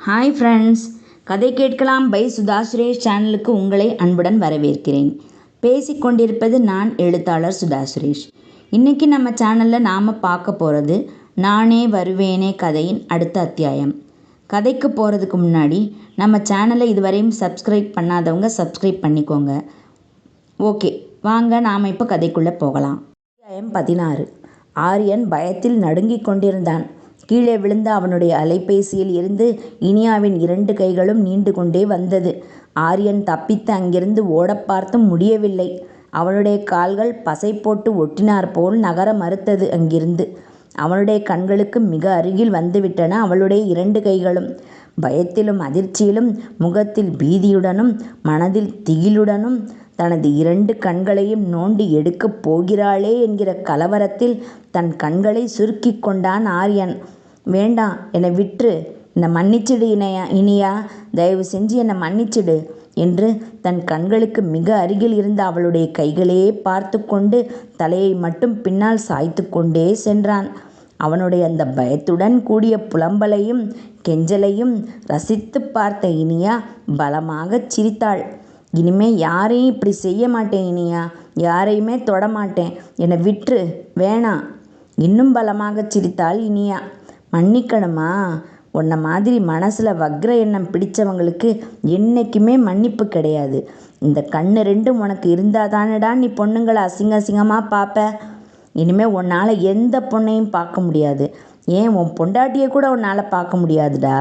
Hi friends கதை கேட்கலாம் by Sudha Suresh சேனலுக்கு உங்களை அன்புடன் வரவேற்கிறேன். பேசிக்கொண்டிருப்பது நான் எழுத்தாளர் சுதா சுரேஷ். இன்றைக்கி நம்ம சேனலில் நாம் பார்க்க போகிறது நானே வருவேனே கதையின் அடுத்த அத்தியாயம். கதைக்கு போகிறதுக்கு முன்னாடி நம்ம சேனலை இதுவரையும் சப்ஸ்கிரைப் பண்ணாதவங்க சப்ஸ்கிரைப் பண்ணிக்கோங்க. ஓகே வாங்க நாம் இப்போ கதைக்குள்ளே போகலாம். அத்தியாயம் பதினாறு. ஆரியன் பயத்தில் நடுங்கிக் கொண்டிருந்தான். கீழே விழுந்த அவனுடைய அலைபேசியில் இருந்து இனியாவின் இரண்டு கைகளும் நீண்டு கொண்டே வந்தது. ஆரியன் தப்பித்து அங்கிருந்து ஓடப் பார்த்தும் முடியவில்லை. அவனுடைய கால்கள் பசை போட்டு ஒட்டினார் போல் நகர மறுத்தது அங்கிருந்து. அவனுடைய கண்களுக்கு மிக அருகில் வந்துவிட்டன அவளுடைய இரண்டு கைகளும். பயத்திலும் அதிர்ச்சியிலும் முகத்தில் பீதியுடனும் மனதில் திகிலுடனும் தனது இரண்டு கண்களையும் நோண்டி எடுக்கப் போகிறாளே என்கிற கலவரத்தில் தன் கண்களை சுருக்கிக் கொண்டான் ஆரியன். வேண்டாம் என்னை விற்று. என்னை மன்னிச்சிடு இணையா இனியா. தயவு செஞ்சு என்னை மன்னிச்சிடு என்று தன் கண்களுக்கு மிக அருகில் இருந்த அவளுடைய கைகளையே பார்த்து கொண்டு தலையை மட்டும் பின்னால் சாய்த்து கொண்டே சென்றான். அவனுடைய அந்த பயத்துடன் கூடிய புலம்பலையும் கெஞ்சலையும் ரசித்து பார்த்த இனியா பலமாகச் சிரித்தாள். இனிமேல் யாரையும் இப்படி செய்ய மாட்டேன் இனியா. யாரையுமே தொடமாட்டேன் என்னை விட்டுரு. வேணாம் இன்னும் பலமாக சிரித்தாள் இனியா. மன்னிக்கணுமா? உன்னை மாதிரி மனசில் வக்ர எண்ணம் பிடிச்சவங்களுக்கு என்றைக்குமே மன்னிப்பு கிடையாது. இந்த கண்ணு ரெண்டும் உனக்கு இருந்தால் தானடா நீ பொண்ணுங்களை அசிங்க அசிங்கமாக பார்ப்ப இனிமேல் உன்னால் எந்த பொண்ணையும் பார்க்க முடியாது. ஏன்? உன் பொண்டாட்டியை கூட உன்னால் பார்க்க முடியாதுடா.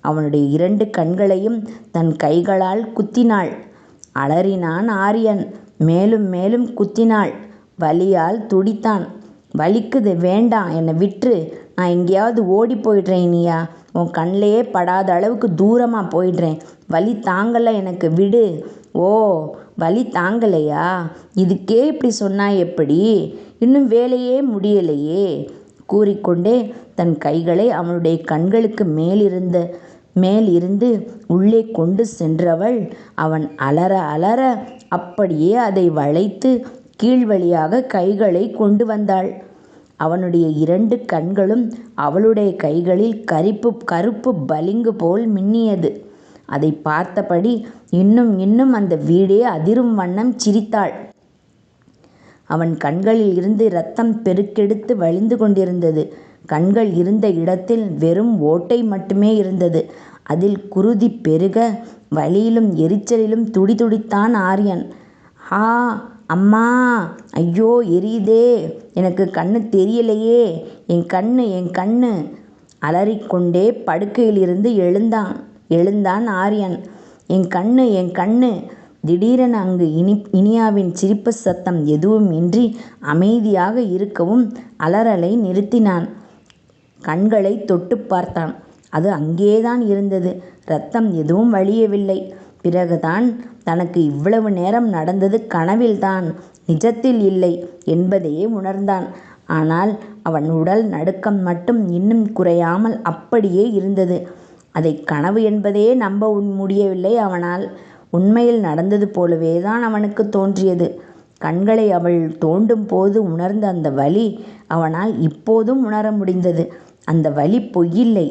அவனுடைய இரண்டு கண்களையும் தன் கைகளால் குத்தினாள். அலறினான் ஆரியன். மேலும் மேலும் குத்தினாள். வலியால் துடித்தான். வலிக்குது வேண்டாம் என்னை விட்டுரு நான் எங்கேயாவது ஓடி போயிடுறேன் இனியா. உன் கண்ணிலேயே படாத அளவுக்கு தூரமாக போயிடுறேன். வலி தாங்கலை எனக்கு விடு. ஓ வலி தாங்கலையா? இதுக்கே இப்படி சொன்னா எப்படி? இன்னும் வேலையே முடியலையே. கூறிக்கொண்டே தன் கைகளை அவனுடைய கண்களுக்கு மேலிருந்த மேல் இருந்து உள்ளே கொண்டு சென்றவள் அவன் அலற அலற அப்படியே அதை வளைத்து கீழ் வழியாக கைகளை கொண்டு வந்தாள். அவனுடைய இரண்டு கண்களும் அவளுடைய கைகளில் கரிப்பு கருப்பு பளிங்கு போல் மின்னியது. அதை பார்த்தபடி இன்னும் இன்னும் அந்த வீடே அதிரும் வண்ணம் சிரித்தாள். அவன் கண்களில் இருந்து இரத்தம் பெருக்கெடுத்து வழிந்து கொண்டிருந்தது. கண்கள் இருந்த இடத்தில் வெறும் ஓட்டை மட்டுமே இருந்தது. அதில் குருதி பெருக வலியிலும் எரிச்சலிலும் துடிதுடித்தான் ஆரியன். ஆ அம்மா! ஐயோ எரியுதே! எனக்கு கண்ணு தெரியலையே! என் கண்ணு என் கண்ணு! அலறிக்கொண்டே படுக்கையிலிருந்து எழுந்தான் எழுந்தான் ஆரியன். என் கண்ணு என் கண்ணு! திடீரென அங்கு இனி இனியாவின் சிரிப்பு சத்தம் எதுவும் இன்றி அமைதியாக இருக்கவும் அலறலை நிறுத்தினான். கண்களை தொட்டு பார்த்தான். அது அங்கேதான் இருந்தது. ரத்தம் எதுவும் வழியவில்லை. பிறகுதான் தனக்கு இவ்வளவு நேரம் நடந்தது கனவில்தான். நிஜத்தில் இல்லை என்பதையே உணர்ந்தான். ஆனால் அவன் உடல் நடுக்கம் மட்டும் இன்னும் குறையாமல் அப்படியே இருந்தது. அதை கனவு என்பதையே நம்ப முடியவில்லை அவனால். உண்மையில் நடந்தது போலவே தான் அவனுக்கு தோன்றியது. கண்களை அவள் தோண்டும் போது உணர்ந்த அந்த வலி அவனால் இப்போதும் உணர முடிந்தது. அந்த வலி பொய்யில்லை.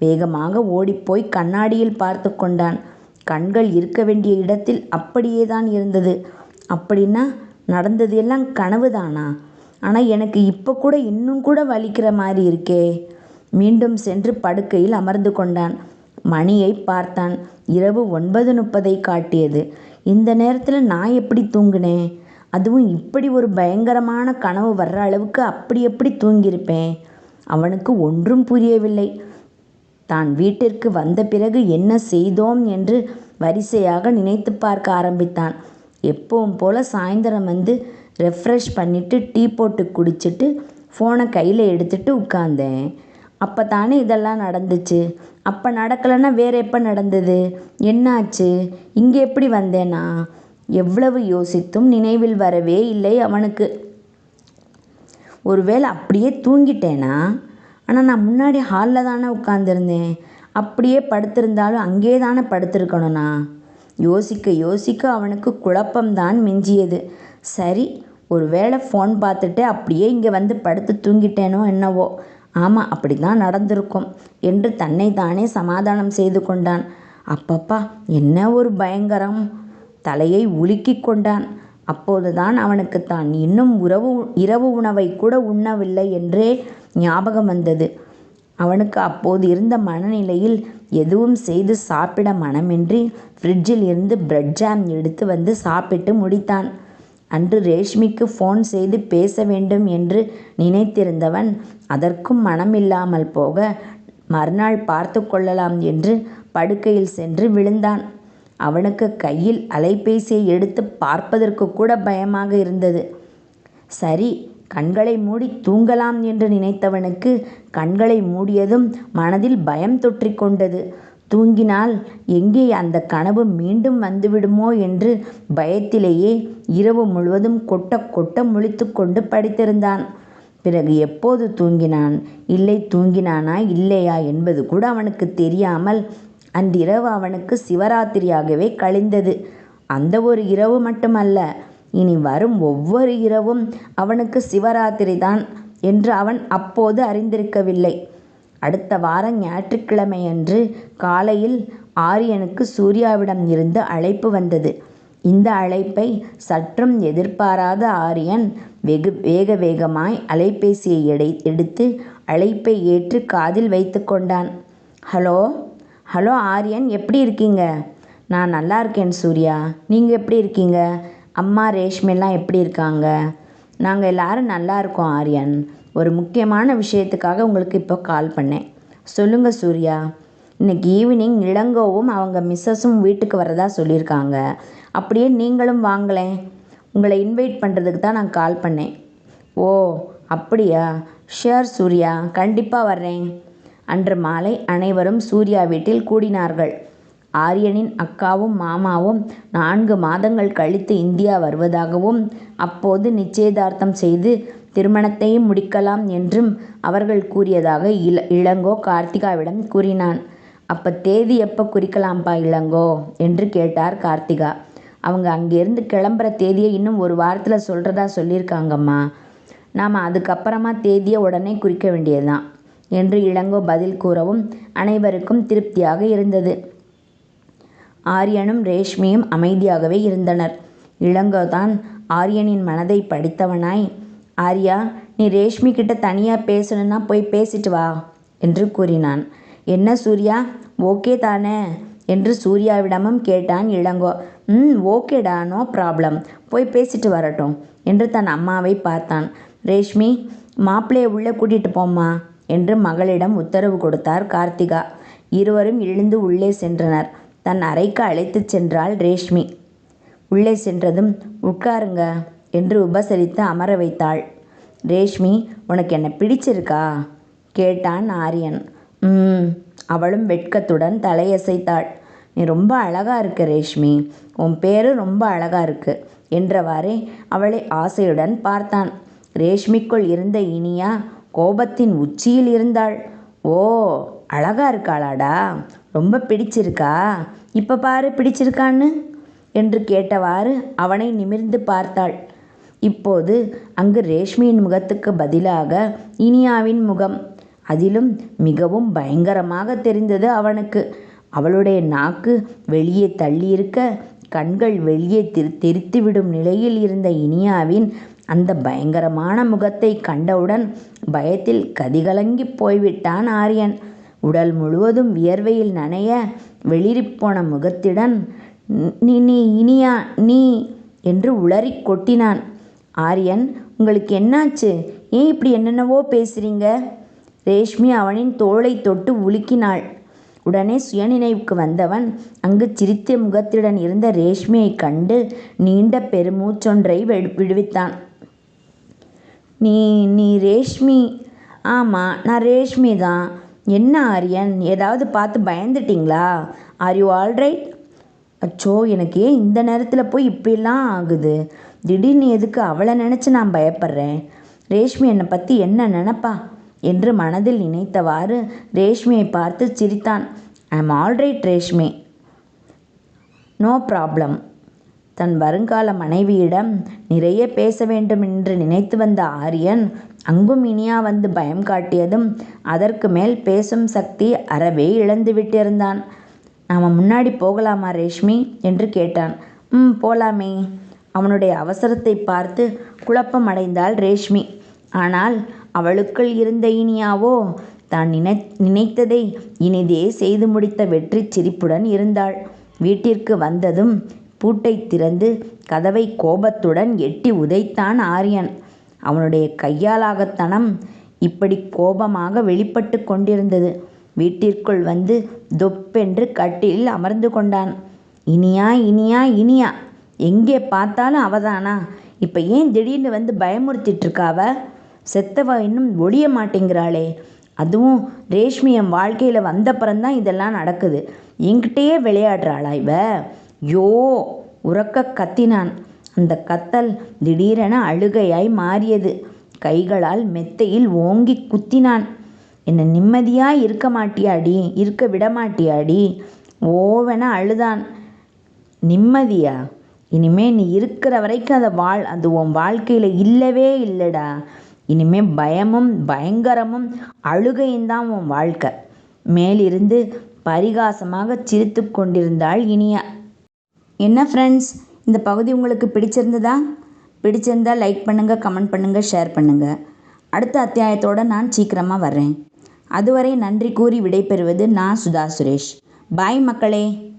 வேகமாக ஓடிப்போய் கண்ணாடியில் பார்த்து கொண்டான். கண்கள் இருக்க வேண்டிய இடத்தில் அப்படியே தான் இருந்தது. அப்படின்னா நடந்தது எல்லாம் கனவு தானா? ஆனால் எனக்கு இப்போ கூட இன்னும் கூட வலிக்கிற மாதிரி இருக்கே. மீண்டும் சென்று படுக்கையில் அமர்ந்து கொண்டான். மணியை பார்த்தான். இரவு ஒன்பது முப்பதை காட்டியது. இந்த நேரத்தில் நான் எப்படி தூங்கினேன் அதுவும் இப்படி ஒரு பயங்கரமான கனவு வர்ற அளவுக்கு அப்படி எப்படி தூங்கியிருப்பேன்? அவனுக்கு ஒன்றும் புரியவில்லை. தான் வீட்டிற்கு வந்த பிறகு என்ன செய்தோம் என்று வரிசையாக நினைத்து பார்க்க ஆரம்பித்தான். எப்பவும் போல் சாயந்தரம் வந்து ரெஃப்ரெஷ் பண்ணிவிட்டு டீ போட்டு குடிச்சிட்டு ஃபோனை கையில் எடுத்துகிட்டு உட்காந்தேன் அப்போ தானே இதெல்லாம் நடந்துச்சு? அப்போ நடக்கலைன்னா வேறு எப்போ நடந்தது? என்னாச்சு? இங்கே எப்படி வந்தேனா? எவ்வளவு யோசித்தும் நினைவில் வரவே இல்லை அவனுக்கு. ஒருவேளை அப்படியே தூங்கிட்டேனா? ஆனால் நான் முன்னாடி ஹாலில் தானே உட்காந்துருந்தேன் அப்படியே படுத்திருந்தாலும் அங்கே தானே படுத்திருக்கணும்ண்ணா யோசிக்க யோசிக்க அவனுக்கு குழப்பம்தான் மிஞ்சியது. சரி ஒரு வேளை ஃபோன் பார்த்துட்டு அப்படியே இங்கே வந்து படுத்து தூங்கிட்டேனோ என்னவோ? ஆமாம் அப்படி தான் நடந்திருக்கும் என்று தன்னை தானே சமாதானம் செய்து கொண்டான். அப்பப்பா என்ன ஒரு பயங்கரம். தலையை உலுக்கிக் கொண்டான். அப்போதுதான் அவனுக்கு தான் இன்னும் உறவு இரவு உணவை கூட உண்ணவில்லை என்றே ஞாபகம் வந்தது. அவனுக்கு அப்போது இருந்த மனநிலையில் எதுவும் செய்து சாப்பிட மனமின்றி ஃப்ரிட்ஜில் இருந்து பிரெட் ஜாம் எடுத்து வந்து சாப்பிட்டு முடித்தான். அன்று ரேஷ்மிக்கு ஃபோன் செய்து பேச வேண்டும் என்று நினைத்திருந்தவன் அதற்கும் மனமில்லாமல் போக மறுநாள் பார்த்து கொள்ளலாம் என்று படுக்கையில் சென்று விழுந்தான். அவனுக்கு கையில் அலைபேசியை எடுத்து பார்ப்பதற்கு கூட பயமாக இருந்தது. சரி கண்களை மூடி தூங்கலாம் என்று நினைத்தவனுக்கு கண்களை மூடியதும் மனதில் பயம் தொற்றிக் கொண்டது. தூங்கினால் எங்கே அந்த கனவு மீண்டும் வந்துவிடுமோ என்று பயத்திலேயே இரவு முழுவதும் கொட்ட கொட்ட முழித்து கொண்டு படித்திருந்தான். பிறகு எப்போது தூங்கினான்? இல்லை தூங்கினானா இல்லையா என்பது கூட அவனுக்கு தெரியாமல் அன்றிரவு அவனுக்கு சிவராத்திரியாகவே கழிந்தது. அந்த ஒரு இரவு மட்டுமல்ல இனி வரும் ஒவ்வொரு இரவும் அவனுக்கு சிவராத்திரி தான் என்று அவன் அப்போது அறிந்திருக்கவில்லை. அடுத்த வாரம் ஞாயிற்றுக்கிழமையன்று காலையில் ஆரியனுக்கு சூர்யாவிடம் இருந்து அழைப்பு வந்தது. இந்த அழைப்பை சற்றும் எதிர்பாராத ஆரியன் வெகு வேக வேகமாய் அலைபேசியை எடை எடுத்து அழைப்பை ஏற்று காதில் வைத்து கொண்டான். ஹலோ ஹலோ ஆரியன் எப்படி இருக்கீங்க? நான் நல்லா இருக்கேன் சூர்யா. நீங்கள் எப்படி இருக்கீங்க? அம்மா ரேஷ்மிலாம் எப்படி இருக்காங்க? நாங்கள் எல்லாரும் நல்லா இருக்கோம் ஆரியன். ஒரு முக்கியமான விஷயத்துக்காக உங்களுக்கு இப்போ கால் பண்ணேன். சொல்லுங்கள் சூர்யா. இன்றைக்கி ஈவினிங் இளங்கோவும் அவங்க மிஸ்ஸஸும் வீட்டுக்கு வரதா சொல்லியிருக்காங்க. அப்படியே நீங்களும் வாங்களேன் உங்களை இன்வைட் பண்ணுறதுக்கு தான் நான் கால் பண்ணேன். ஓ அப்படியா? ஷியர் சூர்யா கண்டிப்பாக வர்றேன். அன்று மாலை அனைவரும் சூர்யா வீட்டில் கூடினார்கள். ஆரியனின் அக்காவும் மாமாவும் நான்கு மாதங்கள் கழித்து இந்தியா வருவதாகவும் அப்போது நிச்சயதார்த்தம் செய்து திருமணத்தையும் முடிக்கலாம் என்றும் அவர்கள் கூறியதாக இள இளங்கோ கார்த்திகாவிடம் கூறினான். அப்போ தேதி எப்போ குறிக்கலாம்ப்பா இளங்கோ என்று கேட்டார் கார்த்திகா. அவங்க அங்கேருந்து கிளம்புற தேதியை இன்னும் ஒரு வாரத்தில் சொல்கிறதா சொல்லியிருக்காங்கம்மா. நாம் அதுக்கப்புறமா தேதியை உடனே குறிக்க வேண்டியதுதான். என்று இளங்கோ பதில் கூறவும் அனைவருக்கும் திருப்தியாக இருந்தது. ஆரியனும் ரேஷ்மியும் அமைதியாகவே இருந்தனர். இளங்கோ தான் ஆரியனின் மனதை படித்தவனாய் ஆர்யா நீ ரேஷ்மி கிட்ட தனியாக பேசணுன்னா போய் பேசிட்டு வா என்று கூறினான். என்ன சூர்யா? ஓகே தானே? என்று சூர்யாவிடமும் கேட்டான் இளங்கோ. ம் ஓகேடா நோ ப்ராப்ளம். போய் பேசிட்டு வரட்டும் என்று தன் அம்மாவை பார்த்தான். ரேஷ்மி மாப்பிள்ளையை உள்ளே கூட்டிகிட்டு போம்மா. என்று மகளிடம் உத்தரவு கொடுத்தார் கார்த்திகா. இருவரும் எழுந்து உள்ளே சென்றனர். தன் அறைக்கு அழைத்துச் சென்றாள் ரேஷ்மி. உள்ளே சென்றதும் உட்காருங்க என்று உபசரித்து அமர வைத்தாள். ரேஷ்மி உனக்கு என்ன பிடிச்சிருக்கா? கேட்டான் ஆரியன். ம் அவளும் வெட்கத்துடன் தலையசைத்தாள். நீ ரொம்ப அழகா இருக்க ரேஷ்மி. உன் பேரு ரொம்ப அழகா இருக்கு என்றவாறே அவளை ஆசையுடன் பார்த்தான். ரேஷ்மிக்குள் இருந்த இனியா கோபத்தின் உச்சியில் இருந்தாள். ஓ அழகா இருக்காளாடா. ரொம்ப பிடிச்சிருக்கா. இப்போ பாரு பிடிச்சிருக்கான்னு? என்று கேட்டவாறு அவனை நிமிர்ந்து பார்த்தாள். இப்போது அங்கு ரேஷ்மியின் முகத்துக்கு பதிலாக இனியாவின் முகம். அதிலும் மிகவும் பயங்கரமாக தெரிந்தது அவனுக்கு. அவளுடைய நாக்கு வெளியே தள்ளியிருக்க கண்கள் வெளியே திரு தெரித்துவிடும் நிலையில் இருந்த இனியாவின் அந்த பயங்கரமான முகத்தை கண்டவுடன் பயத்தில் கதிகலங்கி போய்விட்டான் ஆரியன். உடல் முழுவதும் வியர்வையில் நனைய வெளிரிப்போன முகத்துடன் நீ நீ இனியா நீ என்று உளறி கொட்டினான். ஆரியன் உங்களுக்கு என்னாச்சு? ஏன் இப்படி என்னென்னவோ பேசுறீங்க? ரேஷ்மி அவனின் தோளை தொட்டு உலுக்கினாள். உடனே சுயநினைவுக்கு வந்தவன் அங்கு சிரித்த முகத்துடன் இருந்த ரேஷ்மியை கண்டு நீண்ட பெருமூச்சொன்றை விடுவித்தான். நீ நீ ரேஷ்மி. ஆமாம் நான் ரேஷ்மி தான். என்ன ஆரியன்? ஏதாவது பார்த்து பயந்துட்டிங்களா? ஆர் யூ ஆல்ரைட் அச்சோ எனக்கு ஏன் இந்த நேரத்தில் போய் இப்படிலாம் ஆகுது? திடீர்னு எதுக்கு அவளை நினச்சி நான் பயப்படுறேன்? ரேஷ்மி என்னை பற்றி என்ன நினப்பா? என்று மனதில் நினைத்தவாறு ரேஷ்மியை பார்த்து சிரித்தான். I am alright Reshmi. No problem தன் வருங்கால மனைவியிடம் நிறைய பேச வேண்டும் என்று நினைத்து வந்த ஆரியன் அங்கும் இனியா வந்து பயம் காட்டியதும் அதற்கு மேல் பேசும் சக்தி அறவே இழந்து விட்டிருந்தான். நாம் முன்னாடி போகலாமா ரேஷ்மி? என்று கேட்டான். ம் போலாமே. அவனுடைய அவசரத்தை பார்த்து குழப்பம் அடைந்தாள் ரேஷ்மி. ஆனால் அவளுக்குள் இருந்த இனியாவோ தான் நினை நினைத்ததை இனிதே செய்து முடித்த வெற்றி சிரிப்புடன் இருந்தாள். வீட்டிற்கு வந்ததும் பூட்டை திறந்து கதவை கோபத்துடன் எட்டி உதைத்தான் ஆரியன். அவனுடைய கையாலாகத்தனம் இப்படி கோபமாக வெளிப்பட்டு கொண்டிருந்தது. வீட்டிற்குள் வந்து தொப்பென்று கட்டில் அமர்ந்து கொண்டான். இனியா இனியா இனியா எங்கே பார்த்தாலும் அவதானா? இப்போ ஏன் திடீர்னு வந்து பயமுறுத்திட்டு இருக்காவ செத்தவ இன்னும் ஒழிய மாட்டேங்கிறாளே. அதுவும் ரேஷ்மி என் வாழ்க்கையில் வந்தப்புறம்தான் இதெல்லாம் நடக்குது. என்கிட்டயே விளையாடுறாளா இவ? யோ உறக்க கத்தினான். அந்த கத்தல் திடீரென அழுகையாய் மாறியது. கைகளால் மெத்தையில் ஓங்கி குத்தினான். என்ன நிம்மதியாக இருக்க மாட்டியாடி இருக்க விட மாட்டியாடி? ஓவென அழுதான். நிம்மதியா? இனிமே நீ இருக்கிற வரைக்கும் அதை வாழ். அது உன் வாழ்க்கையில் இல்லவே இல்லைடா. இனிமே பயமும் பயங்கரமும் அழுகையும் தான் உன் வாழ்க்கை. மேலிருந்து பரிகாசமாக சிரித்து கொண்டிருந்தாள் இனியா. என்ன ஃப்ரெண்ட்ஸ் இந்த பகுதி உங்களுக்கு பிடிச்சிருந்ததா? பிடிச்சிருந்தால் லைக் பண்ணுங்கள் கமெண்ட் பண்ணுங்கள் ஷேர் பண்ணுங்கள் அடுத்த அத்தியாயத்தோடு நான் சீக்கிரமாக வர்றேன். அதுவரை நன்றி கூறி விடைபெறுவது நான் சுதா சுரேஷ். பாய் மக்களே.